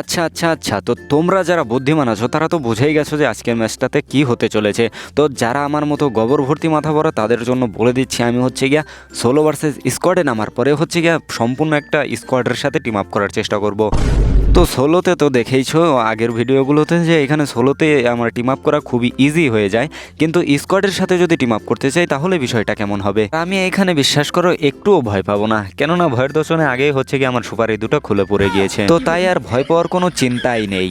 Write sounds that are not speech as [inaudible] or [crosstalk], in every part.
আচ্ছা আচ্ছা আচ্ছা। তো তোমরা যারা বুদ্ধিমান আছো, তারা তো বুঝেই গেছো যে আজকের ম্যাচটাতে কি হতে চলেছে। তো যারা আমার মতো গবর ভর্তি মাথা ভরা, তাদের জন্য বলে দিচ্ছি, আমি হচ্ছে গিয়া সোলো ভার্সেস স্কোয়াডে নামার পরে হচ্ছে গিয়া সম্পূর্ণ একটা স্কোয়াডের সাথে টিম আপ করার চেষ্টা করব। তো সোলোতে তো দেখেইছো আগের ভিডিওগুলোতে যে এখানে সোলোতে আমার টিম আপ করা খুবই ইজি হয়ে যায়। কিন্তু স্কোয়াডের সাথে যদি টিম আপ করতে চাই, তাহলে বিষয়টা কেমন হবে? আমি এখানে বিশ্বাস করো, একটুও ভয় পাবো না। কেননা ভয়ের দর্শনে আগেই হচ্ছে কি আমার সুপারি দুটো খুলে পড়ে গিয়েছে। তো তাই আর ভয় পাওয়ার কোনো চিন্তাই নেই।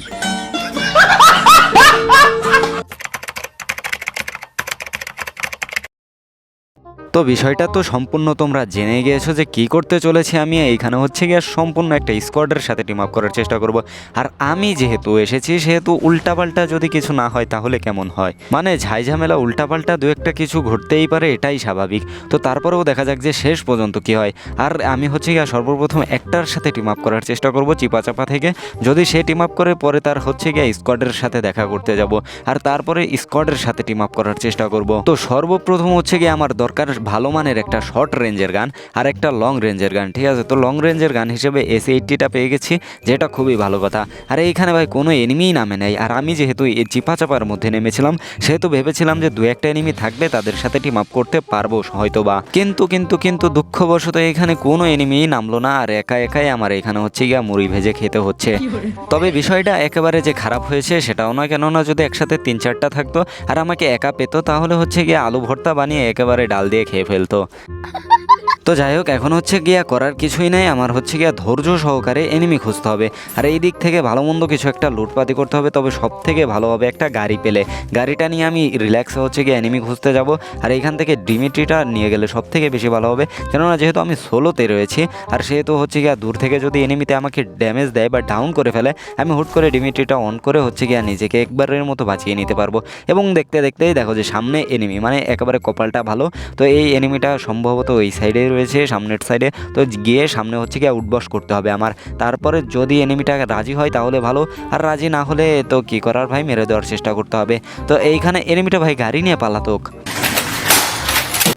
তো বিষয়টা তো সম্পূর্ণ তোমরা জেনে গিয়েছো যে কি করতে চলেছে আমি। এইখানে হচ্ছে গিয়ে সম্পূর্ণ একটা স্কোয়াডের সাথে টিম আপ করার চেষ্টা করব। আর আমি যেহেতু এসেছি, সেহেতু উল্টাপাল্টা যদি কিছু না হয় তাহলে কেমন হয়? মানে ঝাইঝামেলা, উল্টাপাল্টা দু একটা কিছু ঘটতেই পারে, এটাই স্বাভাবিক। তো তারপরেও দেখা যাক যে শেষ পর্যন্ত কি হয়। আর আমি হচ্ছে গিয়ে সর্বপ্রথম একটার সাথে টিম আপ করার চেষ্টা করব চিপা চাপা থেকে। যদি সে টিম আপ করে, পরে তার হচ্ছে গিয়ে স্কোয়াডের সাথে দেখা করতে যাব। আর তারপরে স্কোয়াডের সাথে টিম আপ করার চেষ্টা করব। তো সর্বপ্রথম হচ্ছে গিয়ে আমার দরকার ভালো মানের একটা শর্ট রেঞ্জের গান আর একটা লং রেঞ্জের গান ঠিক আছে? তো লং রেঞ্জের গান হিসেবে এসি এইটটিটা পেয়ে গেছি যেটা খুবই ভালো কথা। আর এইখানে ভাই কোনো এনিমিই নামে নেই আর আমি যেহেতু এই চিপা চাপার মধ্যে নেমেছিলাম সেহেতু ভেবেছিলাম যে দু একটা এনিমি থাকবে তাদের সাথে টিম আপ করতে পারব হয়তো বা কিন্তু কিন্তু কিন্তু দুঃখবশত এখানে কোনো এনিমিই নামলো না আর একা একাই আমার এখানে হচ্ছে গিয়া মুড়ি ভেজে খেতে হচ্ছে। তবে বিষয়টা একেবারে যে খারাপ হয়েছে সেটাও না কেননা যদি একসাথে তিন চারটা থাকতো আর আমাকে একা পেতো তাহলে হচ্ছে গিয়ে আলু ভর্তা বানিয়ে একেবারে ডাল দিয়ে খেয়ে ফেলতো [laughs] তো যাই হোক, এখন হচ্ছে গিয়া করার কিছুই নেই। আমার হচ্ছে গিয়া ধৈর্য সহকারে এনিমি খুঁজতে হবে। আর এই দিক থেকে ভালো মন্দ কিছু একটা লুটপাতি করতে হবে, তবে সব থেকে ভালো হবে একটা গাড়ি পেলে। গাড়িটা নিয়ে আমি রিল্যাক্সে হচ্ছে গিয়ে এনিমি খুঁজতে যাব। আর এইখান থেকে ডিমিট্রিটা নিয়ে গেলে সব থেকে বেশি ভালো হবে। কেননা যেহেতু আমি সোলোতে রয়েছি, আর সেহেতু হচ্ছে গিয়া দূর থেকে যদি এনিমিতে আমাকে ড্যামেজ দেয় বা ডাউন করে ফেলে, আমি হুট করে ডিমিট্রিটা অন করে হচ্ছে গিয়া নিজেকে একবারের মতো বাঁচিয়ে নিতে পারব। এবং দেখতে দেখতেই দেখো যে সামনে এনিমি মানে একেবারে কপালটা ভালো। তো এই এনিমিটা সম্ভবত ওই সাইডে রয়েছে সামনের সাইডে তো গিয়ে সামনে হচ্ছে গিয়ে উঠবস করতে হবে আমার। তারপরে যদি এনিমিটা রাজি হয় তাহলে ভালো। আর রাজি না হলে তো কি করার ভাই? মেরে দেওয়ার চেষ্টা করতে হবে। তো এইখানে এনিমিটা ভাই গাড়ি নিয়ে পালাতক।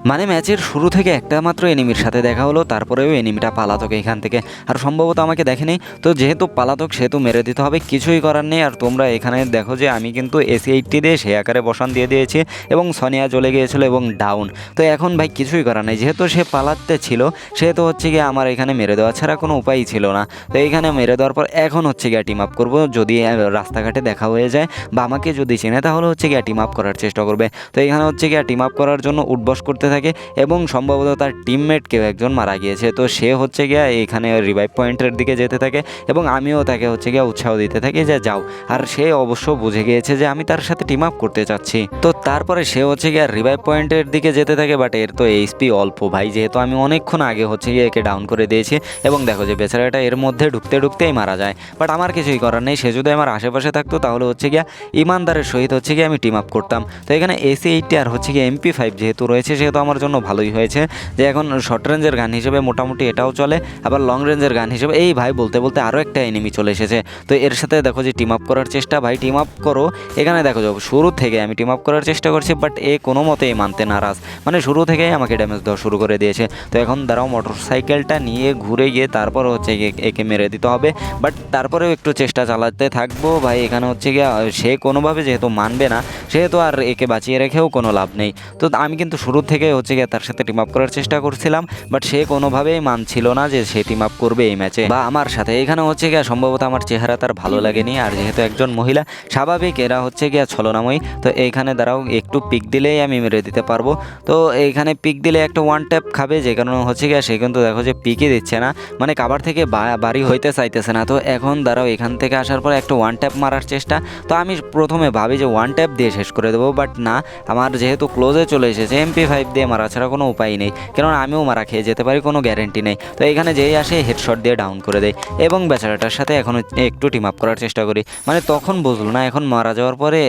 মানে ম্যাচের শুরু থেকে একটা মাত্র এনিমির সাথে দেখা হলো, তারপরেও এনিমিটা পালাতক এখান থেকে। আর সম্ভবত আমাকে দেখেনি, তো যেহেতু পালাতক, সেহেতু মেরে দিতে হবে, কিছুই করার নেই। আর তোমরা এখানে দেখো যে আমি কিন্তু এসি এইটটি দিয়ে সে আকারে বসান দিয়ে দিয়েছি, এবং সোনিয়া চলে গিয়েছিল এবং ডাউন তো এখন ভাই কিছুই করার নেই, যেহেতু সে পালাতে ছিল, সেহেতু হচ্ছে গিয়ে আমার এখানে মেরে দেওয়া ছাড়া কোনো উপায়ই ছিল না। তো এইখানে মেরে দেওয়ার পর এখন হচ্ছে গিয়ে টিম আপ করব, যদি রাস্তাঘাটে দেখা হয়ে যায়, বা আমাকে যদি চেনে, তাহলে হচ্ছে গিয়ে টিম আপ করার চেষ্টা করবে। তো এখানে হচ্ছে গিয়ে টিম আপ করার জন্য উঠবস করতে থাকে এবং সম্ভবত তার টিমমেট কেউ একজন মারা গিয়েছে। তো সে হচ্ছে গিয়া এখানে রিভাইভ পয়েন্টের দিকে যেতে থাকে এবং আমিও তাকে হচ্ছে গিয়া উৎসাহ দিতে থাকি যে যাও। আর সে অবশ্য বুঝে গিয়েছে যে আমি তার সাথে টিম আপ করতে চাচ্ছি। তো তারপরে সে হচ্ছে গিয়া রিভাইভ পয়েন্টের দিকে যেতে থাকে বাট এর তো এইচপি অল্প ভাই, যেহেতু আমি অনেকক্ষণ আগে হচ্ছে গিয়ে একে ডাউন করে দিয়েছি এবং দেখো যে বেচারাটা এর মধ্যে ঢুকতে ঢুকতেই মারা যায়। বাট আমার কিছুই করার নেই, সে যদি আমার আশেপাশে থাকতো তাহলে হচ্ছে গিয়া ইমানদারের সহিত হচ্ছে গিয়ে আমি টিম আপ করতাম। তো এখানে এসি এইটটি আর হচ্ছে গিয়ে এমপি ফাইভ যেহেতু রয়েছে সেহেতু আমার জন্য ভালোই হয়েছে। যে এখন শর্ট রেঞ্জের গান হিসেবে মোটামুটি এটাও চলে, আবার লং রেঞ্জের গান হিসেবে এই ভাই বলতে বলতে আরও একটা এনিমি চলে এসেছে। তো এর সাথে দেখো যে টিম আপ করার চেষ্টা, ভাই টিম আপ করো। এখানে দেখো যাব শুরু থেকে আমি টিম আপ করার চেষ্টা করছি বাট এ কোনো মতেই মানতে নারাজ। মানে শুরু থেকেই আমাকে ড্যামেজ দেওয়া শুরু করে দিয়েছে। তো এখন দাঁড়াও মোটর সাইকেলটা নিয়ে ঘুরে গিয়ে তারপর হচ্ছে একে মেরে দিতে হবে। বাট তারপরেও একটু চেষ্টা চালাতে থাকব, ভাই। এখানে হচ্ছে গিয়ে, সে কোনোভাবে যেহেতু মানবে না, সেহেতু আর একে বাঁচিয়ে রেখেও কোনো লাভ নেই। তো আমি কিন্তু শুরু থেকে হচ্ছে গিয়ে তার সাথে টিম আপ করার চেষ্টা করছিলাম বাট সে কোনোভাবেই মানছিল না যে সে টিম আপ করবে এই ম্যাচে বা আমার সাথে এখানে হচ্ছে গিয়ে সম্ভবত আমার চেহারা তার ভালো লাগেনি, আর যেহেতু একজন মহিলা, স্বাভাবিক এরা হচ্ছে গিয়া ছলনাময়ী, তো এইখানে দাঁড়াও, একটু পিক দিলেই আমি মেরে দিতে পারব। তো এইখানে পিক দিলে একটা ওয়ান ট্যাপ খাবে, যে কারণে হচ্ছে গিয়া সে কিন্তু দেখো যে পিকই দিচ্ছে না মানে কাবার থেকে বাড়ি হইতে চাইতেছে না। তো এখন দাঁড়াও, এখান থেকে আসার পর একটা ওয়ান ট্যাপ মারার চেষ্টা। তো আমি প্রথমে ভাবি যে ওয়ান ট্যাপ দিয়ে শেষ করে দেবো বাট না, আমার যেহেতু ক্লোজে চলে এসেছে এমপি ফাইভ মারা ছাড়া কোনো উপায় নেই। কেননা আমিও মারা খেয়ে যেতে পারি, কোনো গ্যারেন্টি নেই। তো এখানে যেই আসে হেডশট দিয়ে ডাউন করে দেয় এবং বেচারাটার সাথে এখন একটু টিম আপ করার চেষ্টা করি। মানে তখন বুঝলো না, এখন মারা যাওয়ার পরে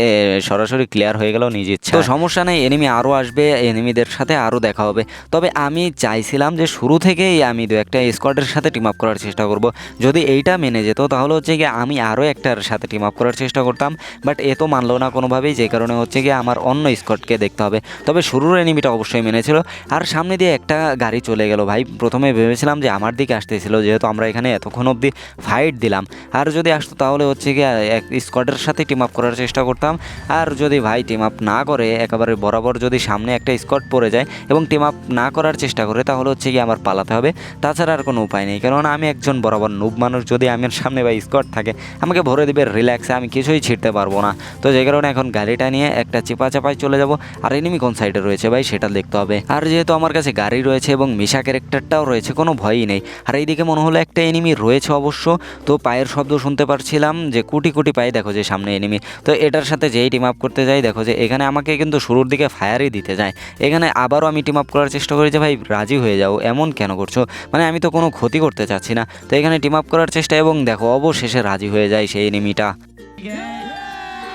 সরাসরি ক্লিয়ার হয়ে গেল নিজ ইচ্ছা। তো সমস্যা নেই এনিমি আরও আসবে এনিমিদের সাথে আরও দেখা হবে। তবে আমি চাইছিলাম যে শুরু থেকেই আমি দু একটা স্কোয়াডের সাথে টিম আপ করার চেষ্টা করব। যদি এইটা মেনে যেত, তাহলে হচ্ছে গিয়ে আমি আরও একটার সাথে টিম আপ করার চেষ্টা করতাম। বাট এ তো মানলো না কোনোভাবেই, যে কারণে হচ্ছে গিয়ে আমার অন্য স্কটকে দেখতে হবে। তবে শুরুর এনিমিটা অবশ্যই মেনেছিল। আর সামনে দিয়ে একটা গাড়ি চলে গেল ভাই। প্রথমে ভেবেছিলাম যে আমার দিকে আসতেছিল, যেহেতু আমরা এখানে এতক্ষণ অবধি ফাইট দিলাম। আর যদি আসতো তাহলে হচ্ছে কি এক স্কোয়াডের সাথে টিম আপ করার চেষ্টা করতাম। আর যদি ভাই টিম আপ না করে, একেবারে বরাবর যদি সামনে একটা স্কোয়াড পড়ে যায় এবং টিম আপ না করার চেষ্টা করে, তাহলে হচ্ছে গিয়ে আমার পালাতে হবে। তাছাড়া আর কোনো উপায় নেই। কারণ আমি একজন বরাবর নুব মানুষ, যদি আমার সামনে বা স্কোয়াড থাকে, আমাকে ভরে দেবে রিল্যাক্সে আমি কিছুই ছিটতে পারব না। তো যে কারণে এখন গাড়িটা নিয়ে একটা চিপা চাপায় চলে যাব। আর এনিমি কোন সাইডে রয়েছে ভাই, সেটা দেখতে হবে। আর যেহেতু আমার কাছে গাড়ি রয়েছে এবং মিশা ক্যারেক্টারটাও রয়েছে, কোনো ভয়ই নেই। আর এইদিকে মনে হলো একটা এনিমি রয়েছে অবশ্য। তো পায়ের শব্দ শুনতে পারছিলাম যে কুটি কুটি পায়ে দেখো যে সামনে এনিমি তো এটার সাথে যেই টিম আপ করতে যাই, দেখো যে এখানে আমাকে কিন্তু শুরুর দিকে ফায়ারই দিতে যায়। এখানে আবারও আমি টিম আপ করার চেষ্টা করি যে, ভাই, রাজি হয়ে যাও। এমন কেন করছ? মানে আমি তো কোনো ক্ষতি করতে চাচ্ছি না। তো এখানে টিম আপ করার চেষ্টা এবং দেখো অবশেষে রাজি হয়ে যায় সেই এনিমিটা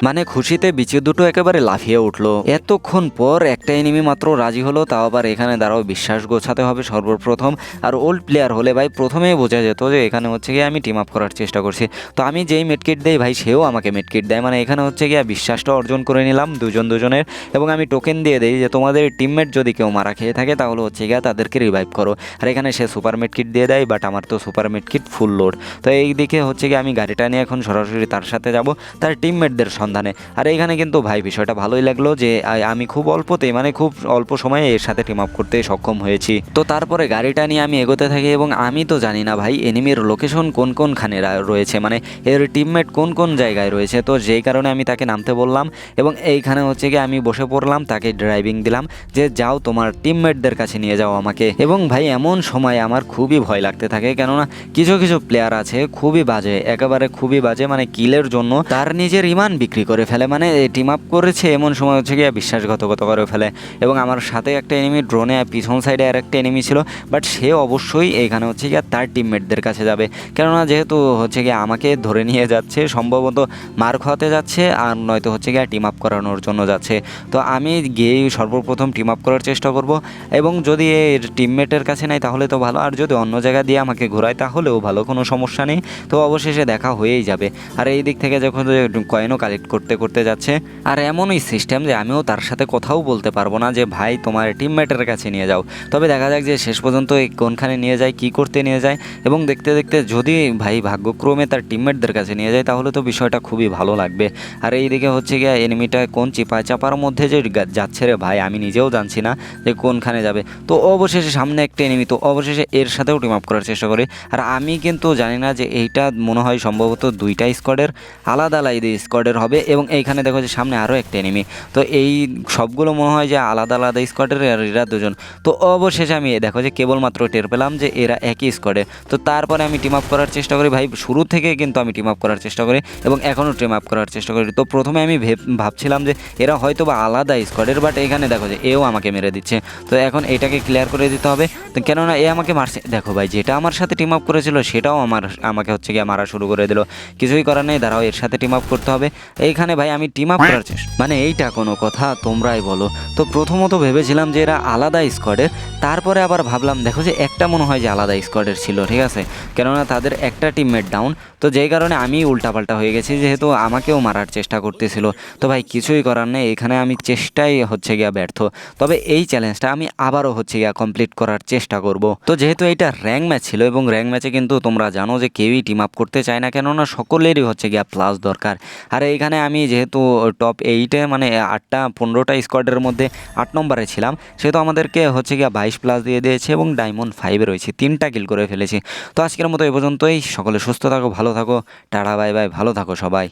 মানে খুশিতে বিচি দুটো একেবারে লাফিয়ে উঠল। এতক্ষণ পর একটা এনিমি মাত্র রাজি হলো, তাও আবার এখানে দাঁড়াও, বিশ্বাস গোছাতে হবে সর্বপ্রথম। আর ওল্ড প্লেয়ার হলে ভাই প্রথমেই বোঝা যেত যে এখানে হচ্ছে গিয়ে আমি টিম আপ করার চেষ্টা করছি। তো আমি যেই মেডকিট দেই ভাই, সেও আমাকে মেডকিট দেয়। মানে এখানে হচ্ছে গিয়ে বিশ্বাসটা অর্জন করে নিলাম দুজন দুজনের। এবং আমি টোকেন দিয়ে দিই যে তোমাদের টিমমেট যদি কেউ মারা খেয়ে থাকে, তাহলে হচ্ছে গিয়ে তাদেরকে রিভাইভ করো। আর এখানে সে সুপার মেডকিট দিয়ে দেয় বাট আমার তো সুপার মেডকিট ফুল লোড তো এই দিকে হচ্ছে গিয়ে আমি গাড়িটা নিয়ে এখন সরাসরি তার সাথে যাব। তার টিমমেটদের সন্ধানে। আর এইখানে কিন্তু ভাই বিষয়টা ভালোই লাগল যে আমি খুব অল্পতেই মানে খুব অল্প সময়ে এর সাথে টিম আপ করতে সক্ষম হয়েছি। তো তারপরে গাড়িটা নিয়ে আমি এগোতে থাকি এবং আমি তো জানি না ভাই এনিমির লোকেশন কোন কোনখানে রয়েছে মানে এর টিমমেট কোন কোন জায়গায় রয়েছে। তো যেই কারণে আমি তাকে নামতে বললাম এবং এইখানে হচ্ছে কি আমি বসে পড়লাম, তাকে ড্রাইভিং দিলাম যে, যাও তোমার টিমমেটদের কাছে নিয়ে যাও আমাকে। এবং ভাই এমন সময় আমার খুবই ভয় লাগতে থাকে, কেননা কিছু কিছু প্লেয়ার আছে খুবই বাজে, একেবারে খুবই বাজে মানে কিলের জন্য তার নিজের ইমান বিক্রি করে ফেলে মানে টিম আপ করেছে এমন সময় হচ্ছে গিয়ে বিশ্বাসঘাতকতা করে ফেলে। এবং আমার সাথে একটা এনিমি ড্রোনে পিছন সাইডে আর একটা এনিমি ছিল বাট সে অবশ্যই এইখানে হচ্ছে গিয়ে তার টিমমেটদের কাছে যাবে। কেননা যেহেতু হচ্ছে গিয়ে আমাকে ধরে নিয়ে যাচ্ছে, সম্ভবত মার খাওয়াতে যাচ্ছে আর নয়তো হচ্ছে গিয়ে টিম আপ করানোর জন্য যাচ্ছে। তো আমি গিয়েই সর্বপ্রথম টিম আপ করার চেষ্টা করব। এবং যদি এর টিমমেটের কাছে নাই, তাহলে তো ভালো। আর যদি অন্য জায়গা দিয়ে আমাকে ঘোরায়, তাহলেও ভালো, কোনো সমস্যা নেই। তো অবশেষে দেখা হয়েই যাবে। আর এই দিক থেকে যখন কয়েনও কালেক্ট করতে করতে যাচ্ছে। আর এমনই সিস্টেম যে আমিও তার সাথে কথাও বলতে পারব না যে, ভাই, তোমার টিমমেটের কাছে নিয়ে যাও। তবে দেখা যাক যে শেষ পর্যন্ত এই কোনখানে নিয়ে যায়, কি করতে নিয়ে যায়। এবং দেখতে দেখতে যদি ভাই ভাগ্যক্রমে তার টিমমেটদের কাছে নিয়ে যায়, তাহলে তো বিষয়টা খুবই ভালো লাগবে। আর এইদিকে হচ্ছে গিয়ে এনিমিটা কোন চিপা চাপার মধ্যে যে যাচ্ছে রে ভাই, আমি নিজেও জানছি না যে কোনখানে যাবে। তো অবশেষে সামনে একটা এনিমি তো অবশেষে এর সাথেও টিম আপ করার চেষ্টা করি। আর আমি কিন্তু জানি না যে এইটা মনে হয় সম্ভবত দুইটা স্কোয়াডের আলাদা আলাদা স্কোয়াডের হবে। এবং এইখানে দেখো যে সামনে আরও একটা এনিমি তো এই সবগুলো মনে হয় যে আলাদা আলাদা স্কোয়াডের আর এরা দুজন। তো অবশেষে আমি দেখো যে কেবলমাত্র টের পেলাম যে এরা একই স্কোয়াডে তো তারপরে আমি টিম আপ করার চেষ্টা করি। ভাই, শুরু থেকে কিন্তু আমি টিম আপ করার চেষ্টা করি এবং এখনও টিম আপ করার চেষ্টা করি। তো প্রথমে আমি ভেব- ভাবছিলাম যে এরা হয়তো বা আলাদা স্কোয়াডের বাট এখানে দেখো যে এও আমাকে মেরে দিচ্ছে। তো এখন এটাকে ক্লিয়ার করে দিতে হবে। তো কেননা এ আমাকে মারছে। দেখো ভাই, যেটা আমার সাথে টিম আপ করেছিল, সেটাও আমার, আমাকে হচ্ছে গিয়ে মারা শুরু করে দিল। কিছুই করার নেই। দাঁড়াও, এর সাথে টিম আপ করতে হবে। এইখানে ভাই আমি টিম আপ করার চেষ্টা মানে এইটা কোনো কথা, তোমরাই বলো। তো প্রথমত ভেবেছিলাম যে এরা আলাদা স্কোয়াডের তারপরে আবার ভাবলাম, দেখো যে একটা মনে হয় যে আলাদা স্কোয়াডের ছিল, ঠিক আছে? কেননা তাদের একটা টিমমেট ডাউন তো যেই কারণে আমি উল্টাপাল্টা হয়ে গেছি, যেহেতু আমাকেও মারার চেষ্টা করতেছিল। তো ভাই কিছুই করার নেই, এখানে আমি চেষ্টাই হচ্ছে গিয়া ব্যর্থ। তবে এই চ্যালেঞ্জটা আমি আবারও হচ্ছে গিয়া কমপ্লিট করার চেষ্টা করব। তো যেহেতু এটা র্যাঙ্ক ম্যাচ ছিল এবং র্যাঙ্ক ম্যাচে কিন্তু তোমরা জানো যে কেউই টিম আপ করতে চায় না, কেননা সকলেরই হচ্ছে গিয়া প্লাস দরকার। আর এইখানে আমি যেহেতু টপ এইটে মানে আটটা, পনেরোটা স্কোয়াডের মধ্যে আট নম্বরে ছিলাম, সেহেতু আমাদেরকে হচ্ছে গিয়ে বাইশ প্লাস দিয়ে দিয়েছে এবং ডায়মন্ড ফাইভে রয়েছে, তিনটা কিল করে ফেলেছি। তো আজকের মতো এ পর্যন্তই, সকলে সুস্থ থাকো, ভালো থাকো, টাটা বাই বাই ভালো থাকো সবাই।